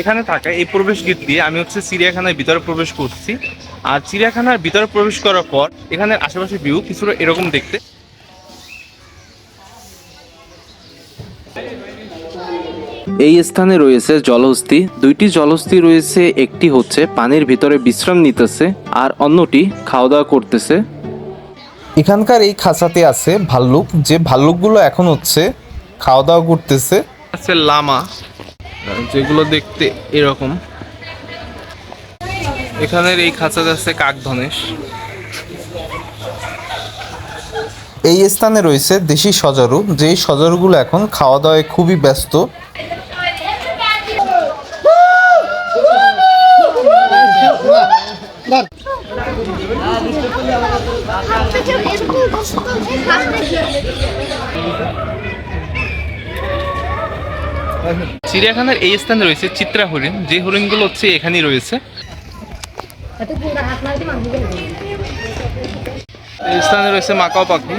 এখানে থাকা এই প্রবেশ গেট দিয়ে আমি হচ্ছে চিড়িয়াখানার ভিতরে প্রবেশ করছি। আর চিড়িয়াখানার ভিতরে প্রবেশ করার পর এখানে আশেপাশে ভিউ কিছুটা এরকম দেখতে। এই স্থানে রয়েছে জলহস্তি। দুইটি জলহস্তি রয়েছে একটি হচ্ছে পানির ভিতরে বিশ্রাম নিতেছে আর অন্যটি খাওয়া দাওয়া করতেছে। এখানকার এই খাঁচাতে আছে ভাল্লুক। যে ভাল্লুকগুলো এখন হচ্ছে খাওয়া দাওয়া করতেছে। আছে লামা। যেগুলো দেখতে এরকম। এখানের এই খাঁচাতে আছে কাকধনেশ। এই স্থানে রয়েছে দেশি সজারু। যেই সজারুগুলো এখন খাওয়া দাওয়ায় খুবই ব্যস্ত। চিড়িয়াখানার এই স্থানে রয়েছে চিত্রা হরিণ। যে হরিণগুলো হচ্ছে এখানেই রয়েছে। এই স্থানে রয়েছে মাকাও পাখি।